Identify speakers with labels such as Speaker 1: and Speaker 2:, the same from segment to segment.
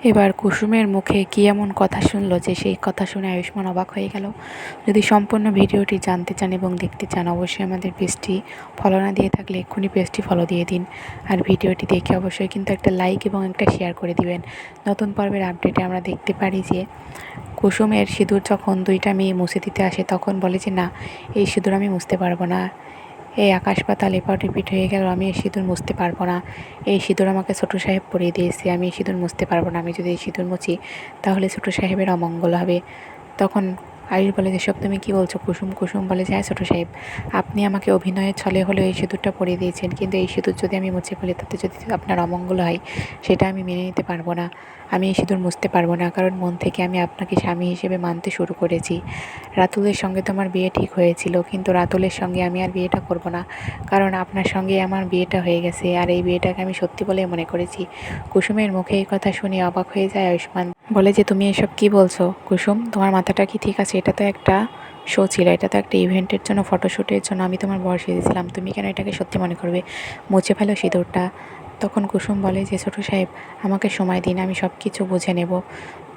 Speaker 1: এবার কুসুমের মুখে কী এমন কথা শুনলো যে সেই কথা শুনে আয়ুষ্মান অবাক হয়ে গেল? যদি সম্পূর্ণ ভিডিওটি জানতে চান এবং দেখতে চান, অবশ্যই আমাদের পেজটি ফলো না দিয়ে থাকলে এক্ষুনি পেজটি ফলো দিয়ে দিন। আর ভিডিওটি দেখে অবশ্যই কিন্তু একটা লাইক এবং একটা শেয়ার করে দিবেন। নতুন পর্বের আপডেটে আমরা দেখতে পারি যে কুসুমের সিঁদুর যখন দুইটা মেয়ে মুছে দিতে আসে, তখন বলে যে, না, এই সিঁদুর আমি মুছতে পারব না। এই আকাশ পাতাল এপাট রিপিট হয়ে গেল, আমি এই সিঁদুর মুছতে পারব না। এই সিঁদুর আমাকে ছোটো সাহেব পরিয়ে দিয়েছে, আমি এই সিঁদুর মুছতে পারব না, আমি যদি এই সিঁদুর মুছি, তাহলে ছোটো সাহেবের অমঙ্গল হবে। তখন আয়ুষ বলে যে সব তুমি কী বলছো? কুসুম কুসুম বলে যায় ছোটো সাহেব, আপনি আমাকে অভিনয়ের ছলে হলেও এই সিঁদুরটা পরিয়ে দিয়েছেন। কিন্তু এই সিঁদুর যদি আমি মুছে ফেলি, তাতে যদি আপনার অমঙ্গল হয়, সেটা আমি মেনে নিতে পারব না। আমি এই সিঁদুর মুছতে পারব না, কারণ মন থেকে আমি আপনাকে স্বামী হিসেবে মানতে শুরু করেছি। রাতুলের সঙ্গে তো আমার বিয়ে ঠিক হয়েছিল, কিন্তু রাতুলের সঙ্গে আমি আর বিয়েটা করব না, কারণ আপনার সঙ্গে আমার বিয়েটা হয়ে গেছে, আর এই বিয়েটাকে আমি সত্যি বলে মনে করেছি। কুসুমের মুখে এই কথা শুনে অবাক হয়ে যায় আয়ুষ্মান। বলে যে, তুমি এসব কি বলছো? কুসুম, তোমার মাথাটা কি ঠিক আছে? এটা তো একটা শো ছিল, এটা তো একটা ইভেন্টের জন্য ফটোশ্যুটের জন্য আমি তোমার বয়স দিয়েছিলাম তুমি কেন এটাকে সত্যি মনে করবে? মুছে ফেলো সিঁদুরটা। তখন কুসুম বলে, যে ছোটো সাহেব, আমাকে সময় দিন, আমি সব কিছু বুঝে নেব।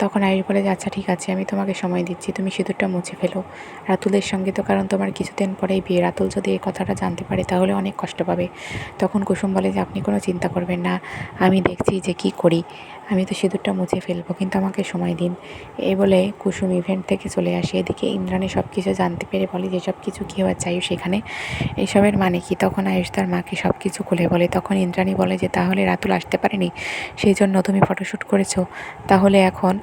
Speaker 1: তখন আয়ুষ বলে যে আচ্ছা ঠিক আছে, আমি তোমাকে সময় দিচ্ছি, তুমি সিঁদুরটা মুছে ফেলো। রাতুলের সঙ্গে তো কারণ তোমার কিছুদিন পরেই বিয়ে। রাতুল যদি এই কথাটা জানতে পারে, তাহলে অনেক কষ্ট পাবে। তখন কুসুম বলে, যে আপনি কোনো চিন্তা করবেন না, আমি দেখছি যে কি করি। আমি তো সিঁদুরটা মুছে ফেলব, কিন্তু আমাকে সময় দিন। এই বলে কুসুম ইভেন্ট থেকে চলে আসে। এদিকে ইন্দ্রাণী সব কিছু জানতে পেরে বলে যে সব কিছু কী হচ্ছে আয়ুষ সেখানে এসবের মানে কি? তখন আয়ুষ তার মাকে সব কিছু খুলে বলে। তখন ইন্দ্রাণী বলে, যে তাহলে রাতুল আসতে পারেনি সেই জন্য তুমি ফটোশ্যুট করেছ। তাহলে এখন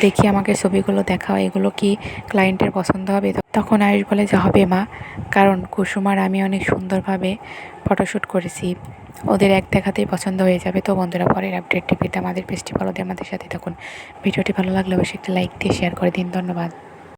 Speaker 1: দেখি আমাকে ছবিগুলো দেখাও, এগুলো কি ক্লায়েন্টের পছন্দ হবে? তখন আয়ুষ বলে, যে হবে মা। কারণ কুসুম আর আমি অনেক সুন্দরভাবে ফটোশ্যুট করেছি। ওদের এক দেখাতেই পছন্দ হয়ে যাবে। তো বন্ধুরা, পরের আপডেটটি পেতে আমাদের পেজটি ফলো দিয়ে আমাদের সাথে থাকুন। ভিডিওটি ভালো লাগলে অবশ্যই একটা লাইক দিয়ে শেয়ার করে দিন। ধন্যবাদ।